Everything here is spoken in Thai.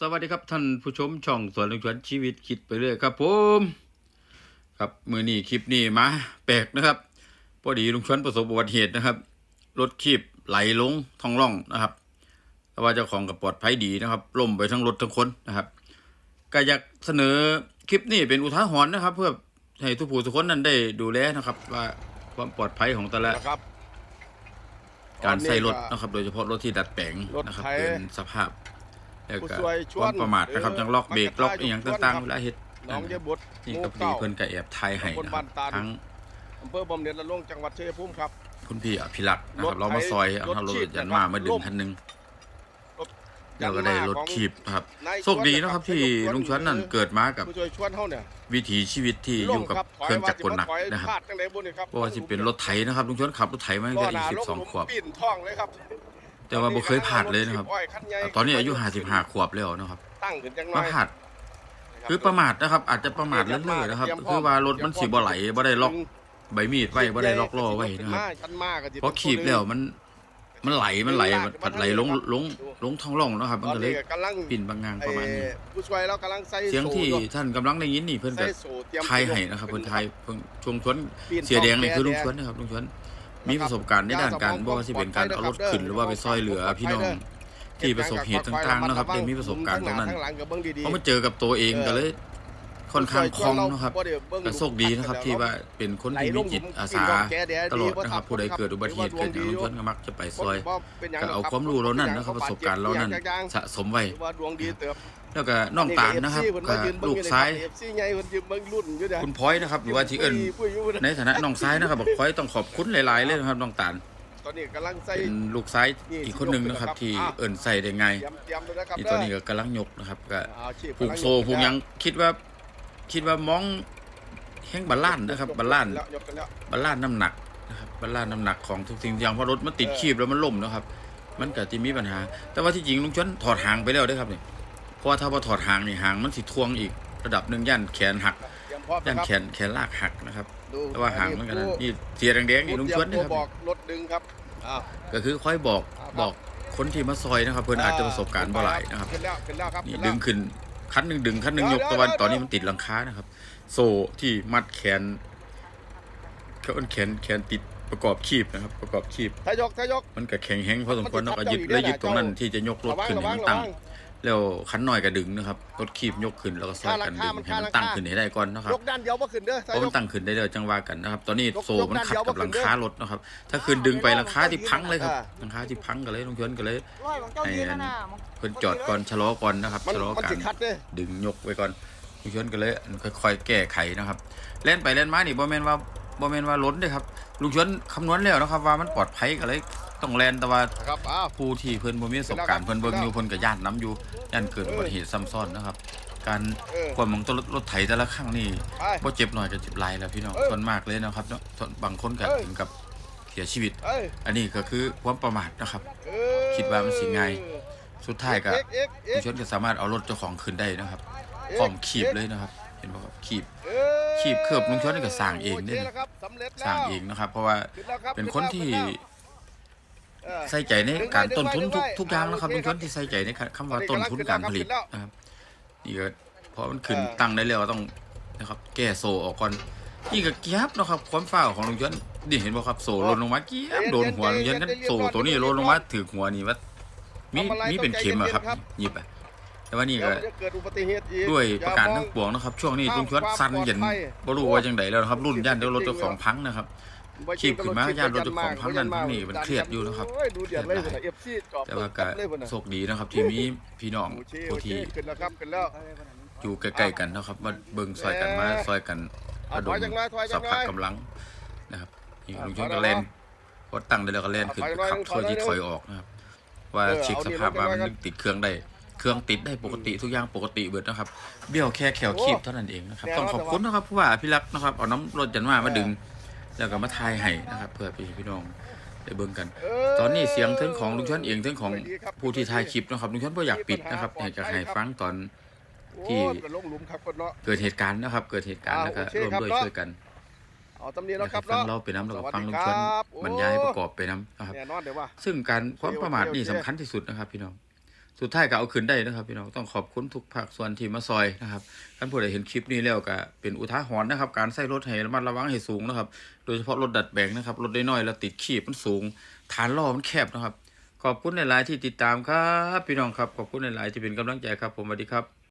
สวัสดีครับท่านผู้ชมช่องสวนลุงชวนชีวิตคิดไปเรื่อยครับผมครับมือนี้คลิปนี้มาแปลกนะครับพอดีลุงชวนประสบอุบัติเหตุนะครับรถขีบไหลลงท้องร่องนะครับแต่ว่าเจ้าของกับปลอดภัยดีนะครับล่มไปทั้งรถทั้งคนนะครับก็อยากเสนอคลิปนี้เป็นอุทาหรณ์นะครับ เพื่อให้ทุกผู้ทุกคนนั้นได้ดูแลนะครับ ว่าความปลอดภัยของแต่ละนะครับการใส่รถนะครับ โดยเฉพาะรถที่ดัดแปลงรถนะครับไถเกินสภาพ แล้วผู้ก็ช่วยชคววานมประมาทนะครับหรือยังล็อกเบรกมักจะล็อกได้อหย่างชวนต่างครับๆเวลาเฮ็ดน้องเยบุตรนี่หก็มู่พอดีเก้าเพิ่นก็แอบถ่ายให้ตำบลนะครับบ้านตาลทั้งอำเภอบำเหน็จนรงค์จังหวัดชัยภูมิครับ คุณพี่อภิรักษ์นะครับรถไถเรามาซอยเอารถรถขีบยันนะครับมามาดึงล่มคันหนึงรถแล้วก็ได้ยันมารถของขีบนะครับนายโชคดีนะครับชวนที่นะครับลุงชวนนั่นคือเกิดมากับผู้ช่วยชวนเฮาเนี่ยวิถีชีวิตที่อยู่กับล่มเครื่องจักรกลหนักถอยนะครับพลาดจังไดบุญนี่ครับเพราะว่าสิเป็นรถไถนะครับลุงชวนขับรถไถมาตั้งล้อแต่หอาน้ายุลงหลุม12ขวบปีนท้องเลยครับ แต่ว่าบ่เคยผ่านเลยนะครับอ้อยคันใหญ่ตอนนี้อายุ55ขวบแล้วนะครับตั้งขึ้นจังหน่มาอยผ่านคือประมาทนะครับ อาจจะประมาทเรื่อยๆนะครับ คือว่ารถมันสิบ่ไหลบ่ได้ล็อกใบมีดไว้บ่ได้ล็อกล้อไว้นะครับชั้นมากก็สิเพราะขีบแล้วมันมันไหลมันไหลมันผัดไหลลงลงลงท้องร่องนะครับ มันตอนก็เลยนี้กำลังปิ่นบางงางประมาณนี้เอ่อผู้ช่วยเรากำลังใส่เสียงที่โซ่อยู่ท่านกำลังได้ยินนี่เพิ่นก็ใส่โซ่เตรียมไทยให้นะครับเพิ่นไทยเพิ่นชวงชวนปีนเสียแดงนี่คือลุงแดชวนนะครับลุงชวน มีประสบการณ์ในด้านการบ่ว่าสิเป็นการเอารถขึ้นหรือว่าไปซอยเหลือพี่น้องที่ประสบเหตุต่างๆนะครับได้มีประสบการณ์ตรงนั้นข้างหลังกับเบิ่งดีๆเพราะมาเจอกับตัวเองก็เลยค่อนข้างคล่องนะครับบ่ได้เบิ่งก็โชคดีนะครับที่ว่าเป็นคนที่มีจิตอาสาตลอดนะครับ ผู้ใดเกิดอุบัติเหตุเกิดอย่างลุงชวนก็มักจะไปซอยก็เอาความรู้เรานั่นนะครับประสบการณ์เรานั่นสะสมไว้ ถือว่าดวงดีเติบแล้วก็น้องตาลนะครับเพิ่ก็มยืนเบิ่งลูกซ้ายเอฟซีใหญ่เพิ่นยืนเบิ่งรุ่นอยู่เด้อคุณพลอยนะครับหรือว่าที่เอิญปุ้ยอยู่เด้อในฐานะน้องซ้ายนะครับบอกพลอยต้องขอบคุณหลาย ๆ เลยนะครับน้องตาลตอนนี้กำลังใส่เป็นลูกซ้ายอีกคนหนึ่งนะครับ ที่เอิญใส่ได้ไงเตรียมเตรียมเลยนะครับนี่ตอนนี้ก็กำลังยกนะครับก็เอาชีพผูกโซ่ผูกหยังคิดว่าคิดว่ามองแห้งบาลานซ์นะครับบาลานซ์ยกกันแล้วบาลานซ์น้ำหนักนะครับบาลานซ์น้ำหนักของทุกสิ่งทุกอย่างเพราะรถมันติดขีบแล้วมันล่มนะครับ มันก็จะมีปัญหา แต่ว่าที่จริงลุงชวนถอดหางไปแล้วเด้อครับนี่เพ ราะว่าถ้าพอถอดหางนี่หางมันสิทวงอีก ระดับหนึ่งย่านแขนหักเตรียมพร้อมย่านนะครับแขนแขนลากหักนะครับดูแต่ว่าหางมันก็นั่นนี่เสียแดงๆนี่ลุงชวนนะตัครับบอกรถดึงครับอ้าวก็คือค่อยบอกครับบอกคนที่มาซอยนะครับ เพื่อนอาจจะประสบการณ์บ่หลายนะครับขึ้นแล้วขึ้นแล้วครับนี่ขึ้นแล้ดึวงขึ้นคันหนึ่งดึงคันหนึ่งยกเดี๋ยวตะวันเดี๋ยวตอนนี้มันติดหลังคานะครับ โซ่ที่มัดแขนเขาเอาแขนแขนติดประกอบคีบนะครับ ประกอบคีบทายกทายกมันก็แข็งแห้งพอสมควรมันเนาะจะก็ยึดทับเจ้าอีกแล้วยึดได้ตรงนั้นเจ้าที่จะยกรถระวังขึ้นระให้วังมันระตั้งวัง แล้วคันหน่อยก็ดึงนะครับรถคีบยกขึ้นแล้วก็ซอยกันดึงมันให้ฆ่ามันราคาตั้งขึ้นให้ได้ก่อนนะครับยกด้านเดียวบ่ขึ้นเด้อเพทาราะยมันกตั้งขึ้นได้เดี๋ยวจังว่ากันนะครับ ตอนนี้ยกโซ่มันขัดกับหลังคารถนะครับ ถ้าคืนดึงไปหลังคาที่พังเลยครับอ่าหลังคาที่พังกันเลยลุงชวนก็เลยร้อยของเจ้ายืนนะน่ะมึงเพิ่นจอดก่อนชะลอก่อนนะครับมันชะลอมันกาสิรคัดเด้อดึงยกไว้ก่อนลุงชวนก็เลยค่อยๆแก้ไขนะครับเล่นไปเล่นมานี่บ่แม่นว่าบ่แม่นว่าล้นเด้ครับลุงชวนคำนวณแล้วนะครับว่ามันปลอดภัยก็เลย ต้องแล่นแต่ว่านะครับอ้าว ผู้ที่เพิ่นบ่มีประสบการณ์เพิ่นเบิ่งอยู่เพิ่นก็ย่านนํอยู่ย่านเกิดอุบัติเหตุซ้ำซ้อนนะครับ การเออความของตัวรถรถไถแต่ละครั้งนี่ไปบ่เจ็บหน่อยก็เจ็บหลายแล้วพี่น้องเออส่วนมากเลยนะครับเนาะส่วนบางคนก็เออ ถึงกับเสียชีวิต เอ้ยอันนี้ก็คือความประมาทนะครับ เออคิดว่ามันสิง่าย สุดท้ายก็ เอ็กเอ็กเอ็ผู้กชนก็สามารถเอารถเจ้าของขึ้นได้นะครับพร้อมขีบเลยนะครับ เห็นบ่ครับขีบเอ้ยขีบเคลือบลุงชนนี่ก็สร้างเองเด้โคแล้วครับสำเร็จแล้วสร้างเองนะครับ เพราะว่าขึ้นแล้วครับเป็นคนที่ขึ้นแล้ว เออ ใส่ใจในการต้นทุนทุกดึงไว้ทุกอย่างนะครับดึลุงงไว้ชนที่ใส่ใจในคำว่าอันนี้ต้นทุนการผลิตขึ้นแล้วนะครับนี่ก็เพราะมันขึ้นเออ ตั้งได้แล้วต้องนะครับ แก้โซ่ออกก่อนนี่ก็เกียบนะครับ ความฝ้าวของลุงชนนี่เห็นบ่ครับโซ่หล่นลงมาเกียบโดนหัวลุงชนกันโซ่ตัวนี้หล่นลงมาถือหัวนี่ว่ามีมีเป็นเข็มอะครับหยิบอะแต่ว่านี่เดี๋ยวก็จะเกิดอุบัติเหตุอีกด้วยประการอย่มทั้องงปวงนะครับ ช่วงนี้ข้ามลุงชวนความสั้นเย็นปลอดภัยบ่รู้ว่าจังไดแล้วนะครับ รุ่นย่านเดี๋ยวรถเจ้าของพังนะครับบ่ ขีบขึ้นมาขีบย่านรถเจ้าของพังนั่นพังนี่มันเครียดอยู่นะครับโอ้ยดูเดือดเลยพุ่นน่ะ FC จอบแต่ว่าก็เลยพุ่นน่ะโชคดีนะครับ ที่มีพี่น้องโอเคโอผู้เคที่ขึ้นแล้วครับขึ้นแล้วอยู่ใกล้ๆกันนะครับมาเบิ่งซอยกันมาซอยกันเอาระดถอมยจังไรถอยจัสังพไรพะกำลังนะครับนี่เอาลุงชวนถก็อยแล่นแล้วพอตั้งได้แล้วก็แล่นขึ้นถอยหน่อยขับถช่อวยยหน่อยที่ถอยออกนะครับว่าเออเช็คเอาสดีภาพลงไปว่าไว้มันติดเครื่องได้เครื่องติดได้ปกติทุกอย่างปกติเบิดนะครับเบี้ยวแค่แขวคีบเท่านั้นเองนะครับแน่นอนต้องขอบคุณนะครับผู้ว่าพี่รักนะครับเอาน้ำรถจันมามาดึง แล้วก็มาทายให้นะครับ เพื่อพี่พี่น้องได้เบิ่งกันเตอนนี้เสียงเทั้งของลุงชวนเองเทั้งของดีครับผู้ที่ถ่ายคลิปนะครับลุงชวนบ่อยากปิดนะครับอยากจะให้ฟังตอนที่โอ้ยมันลงหลุมครับคนเนาะเกิดเหตุการณ์นะครับ เกิดเหตุการณ์อ่าแล้วก็โอเคร่วมครับด้วยเนาะช่วยกันเอาตำเนียอแล้ยาวกครับให้ฟังเนาะเราไปน้ำแล้วก็ฟังลุงสชวัวนสดีครับบรรยายประกอบไปน้ำนะครับแน่นอนเดี๋ยวว่าซึ่งการความประมาทนี่โอเคสำคัญที่สุดนะครับ พี่น้อง สุดท้ายก็เอาขึ้นได้นะครับพี่น้องต้องขอบคุณทุกภาคส่วนที่มาซอยนะครับท่านผู้ใดเห็นคลิปนี้แล้วก็เป็นอุทาหรณ์นะครับ การใส่รถให้ระมัดระวังให้สูงนะครับ โดยเฉพาะรถดัดแปลงนะครับรถน้อยๆแล้วติดขีบมันสูง ฐานล้อมันแคบนะครับ ขอบคุณในหลายๆที่ติดตามครับ พี่น้องครับขอบคุณในหลายๆที่เป็นกำลังใจครับผมสวัสดีครับ